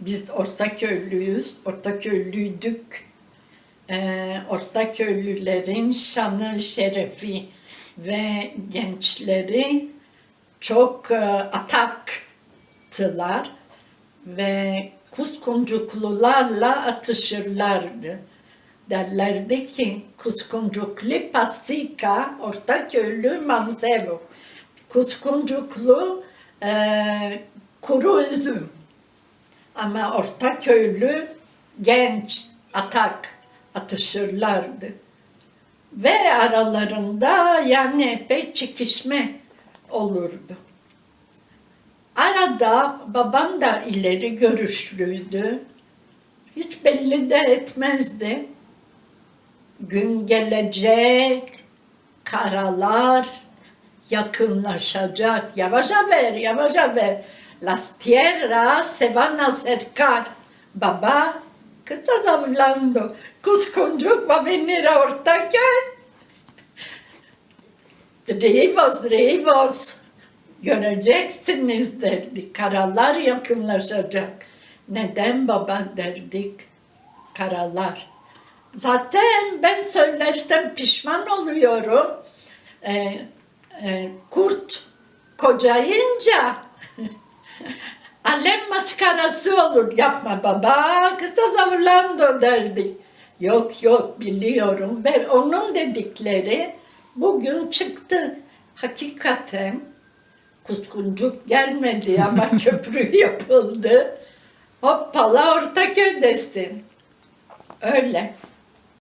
Biz Ortaköylüyüz, Ortaköylüydük. Ee, Ortaköylülerin şanı, şerefi ve gençleri çok e, ataktılar ve kuskuncuklularla atışırlardı. Derlerdi ki kuskuncuklu pastika Ortaköylü manzevo. Kuskuncuklu e, kuru üzüm. Ama orta köylü genç atak atışırlardı. Ve aralarında yani epey çekişme olurdu. Arada babam da ileri görüşlüydü. Hiç belli de etmezdi. Gün gelecek, karalar yakınlaşacak. Yavaşa ver, yavaşa ver. Las tierras se van a acercar. Baba, ¿qué estás hablando? Kuzkuncuk va a venir a Ortaköy. Rivos, Rivos. Göreceksiniz derdi. Karalar yakınlaşacak. Neden baba derdik? Karalar. Zaten ben söylersem pişman oluyorum. Ee, e, kurt kocayınca alem maskarası olur. Yapma baba, kısa zavırlandı derdik. Yok yok biliyorum ve onun dedikleri bugün çıktı. Hakikaten kuskuncuk gelmedi ama köprü yapıldı. Hoppala Ortaköy'desin. Öyle.